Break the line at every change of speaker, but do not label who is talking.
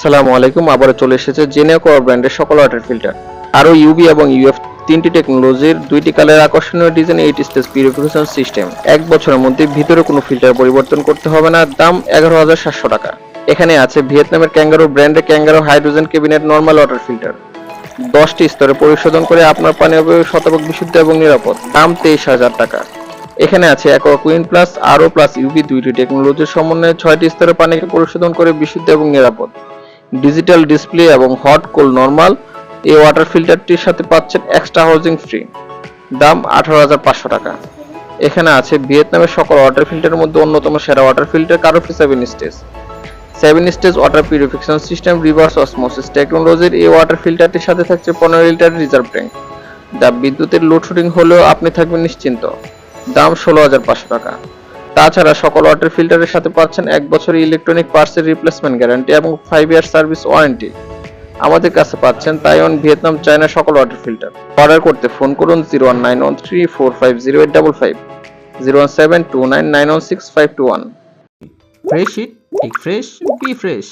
আসসালামু আলাইকুম, আবারও চলে এসেছে জেনেও কর ব্র্যান্ডের সকল ওয়াটার ফিল্টার আরও ইউবি এবং ইউএফ তিনটি টেকনোলজির দুইটি কালার আকর্ষণীয় design eight stage purification system এক বছরের মধ্যে ভিতরে কোনো ফিল্টার পরিবর্তন করতে হবে না, দাম এগারো হাজার সাতশো টাকা। এখানে আছে ভিয়েতনামের ক্যাঙ্গারো ব্র্যান্ডের kangaroo hydrogen cabinet normal water filter দশটি স্তরে পরিশোধন করে আপনার পানি হবে শতভাগ বিশুদ্ধ এবং নিরাপদ। দাম তেইশ হাজার টাকা। এখানে আছে অ্যাকোয়া কুইন প্লাস আরও প্লাস ইউবি দুইটি টেকনোলজির সমন্বয়ে ছয়টি স্তরে পানিকে পরিশোধন করে বিশুদ্ধ এবং নিরাপদ। ডিজিটাল ডিসপ্লে এবং হট কোল নর্মাল এই ওয়াটার ফিল্টারটির সাথে পাচ্ছেন এক্সট্রা হাউজিং ফ্রি দাম আঠারো হাজার পাঁচশো টাকা। এখানে আছে ভিয়েতনামের সকল ওয়াটার ফিল্টারের মধ্যে অন্যতম সেরা water filter Karofi seven stage seven stage water purification system reverse osmosis টেকনোলজির এই ওয়াটার ফিল্টারটির সাথে থাকছে পনেরো লিটার রিজার্ভ ট্যাঙ্ক যা বিদ্যুতের লোডশেডিং হলেও আপনি থাকবেন নিশ্চিন্ত। দাম ষোলো হাজার পাঁচশো টাকা। তাছাড়া সকল ওয়াটার ফিল্টারের সাথে পাচ্ছেন এক বছরের ইলেকট্রনিক পার্সের রিপ্লেসমেন্ট গ্যারান্টি এবং ফাইভ ইয়ার সার্ভিস ওয়ারেন্টি আমাদের কাছে পাচ্ছেন তাইওয়ান ভিয়েতনাম চায়না সকল ওয়াটার ফিল্টার অর্ডার করতে ফোন করুন zero one nine one three four five zero eight double five zero one seven two nine nine one six five two one
fresh eat fresh be fresh.